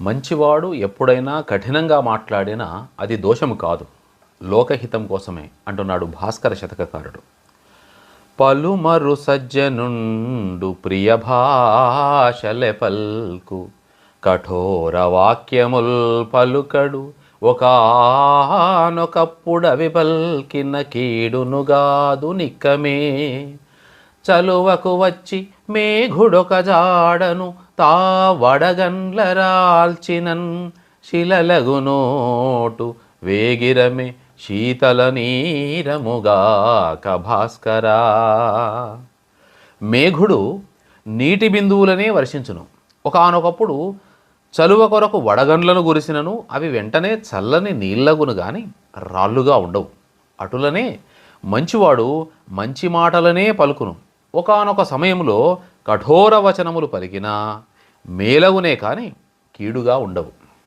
మంచివాడు ఎప్పుడైనా కఠినంగా మాట్లాడినా అది దోషము కాదు. లోకహితం కోసమే అంటున్నాడు భాస్కర శతకకారుడు. పలుమరు సజ్జనుండు ప్రియ భాషలెపల్కు కఠోర వాక్యముల్ పలుకడు ఒకనొకప్పుడవి పల్కిన కీడునుగాదు నిక్కమే. చలువకు వచ్చి మేఘుడొక జాడను తా వడగండ్లరాల్చినన్ శిలలగునోటు వేగిరమే శీతల నీరముగాక భాస్కరా మేఘుడు నీటి బిందువులనే వర్షించును. ఒకనొకప్పుడు చలువ కొరకు వడగండ్లను గురిసినను అవి వెంటనే చల్లని నీళ్ళగును గాని రాళ్ళుగా ఉండవు. అటులనే మంచివాడు మంచి మాటలనే పలుకును. ఒకానొక సమయంలో కఠోర వచనములు పలికినా మేలవునే కానీ కీడుగా ఉండవు.